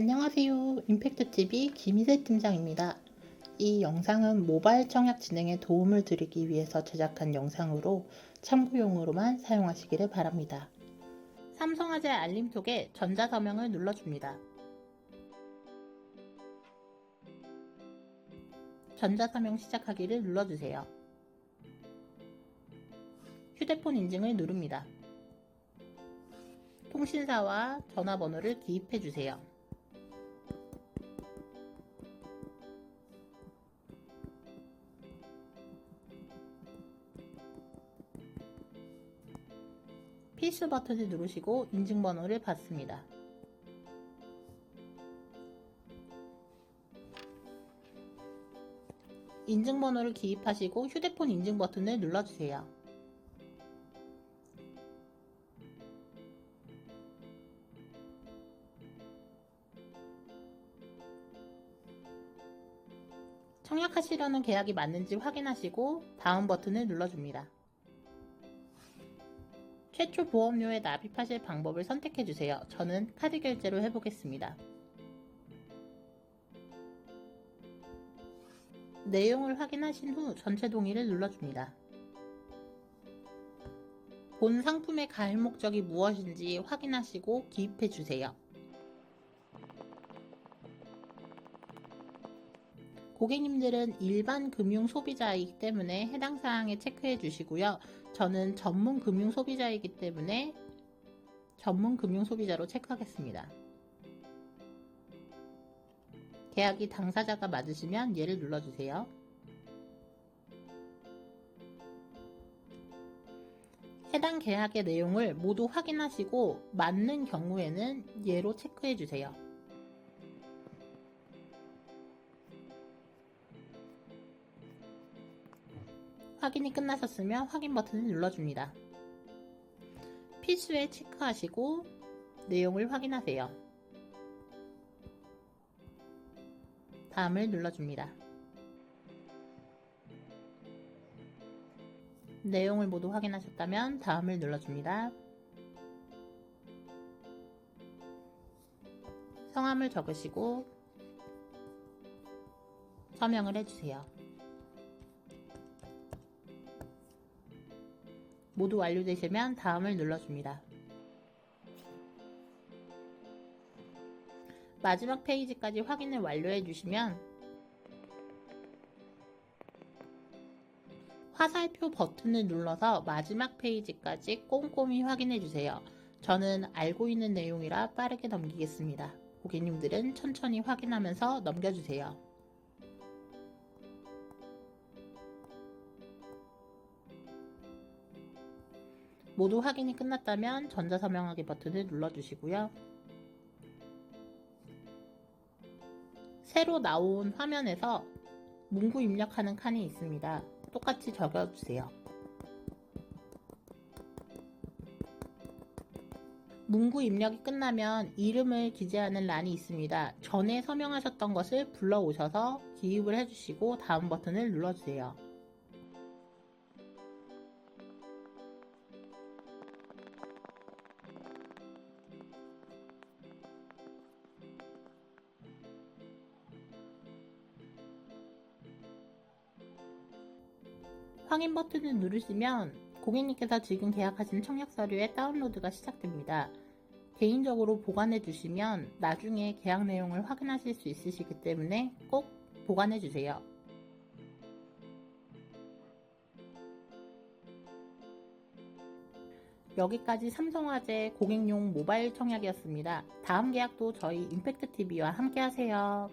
안녕하세요. 임팩트TV 김희세 팀장입니다. 이 영상은 모바일 청약 진행에 도움을 드리기 위해서 제작한 영상으로 참고용으로만 사용하시기를 바랍니다. 삼성화재 알림 속에 전자서명을 눌러줍니다. 전자서명 시작하기를 눌러주세요. 휴대폰 인증을 누릅니다. 통신사와 전화번호를 기입해 주세요. 필수 버튼을 누르시고 인증번호를 받습니다. 인증번호를 기입하시고 휴대폰 인증 버튼을 눌러주세요. 청약하시려는 계약이 맞는지 확인하시고 다음 버튼을 눌러줍니다. 최초 보험료에 납입하실 방법을 선택해주세요. 저는 카드 결제로 해보겠습니다. 내용을 확인하신 후 전체 동의를 눌러줍니다. 본 상품의 가입 목적이 무엇인지 확인하시고 기입해주세요. 고객님들은 일반 금융 소비자이기 때문에 해당 사항에 체크해 주시고요. 저는 전문 금융 소비자이기 때문에 전문 금융 소비자로 체크하겠습니다. 계약이 당사자가 맞으시면 얘를 눌러주세요. 해당 계약의 내용을 모두 확인하시고 맞는 경우에는 얘로 체크해 주세요. 확인이 끝나셨으면 확인 버튼을 눌러줍니다. 필수에 체크하시고 내용을 확인하세요. 다음을 눌러줍니다. 내용을 모두 확인하셨다면 다음을 눌러줍니다. 성함을 적으시고 서명을 해주세요. 모두 완료되시면 다음을 눌러줍니다. 마지막 페이지까지 확인을 완료해 주시면 화살표 버튼을 눌러서 마지막 페이지까지 꼼꼼히 확인해 주세요. 저는 알고 있는 내용이라 빠르게 넘기겠습니다. 고객님들은 천천히 확인하면서 넘겨주세요. 모두 확인이 끝났다면 전자서명하기 버튼을 눌러주시고요. 새로 나온 화면에서 문구 입력하는 칸이 있습니다. 똑같이 적어주세요. 문구 입력이 끝나면 이름을 기재하는 란이 있습니다. 전에 서명하셨던 것을 불러오셔서 기입을 해주시고 다음 버튼을 눌러주세요. 확인 버튼을 누르시면 고객님께서 지금 계약하신 청약 서류의 다운로드가 시작됩니다. 개인적으로 보관해 주시면 나중에 계약 내용을 확인하실 수 있으시기 때문에 꼭 보관해 주세요. 여기까지 삼성화재 고객용 모바일 청약이었습니다. 다음 계약도 저희 임팩트TV와 함께 하세요.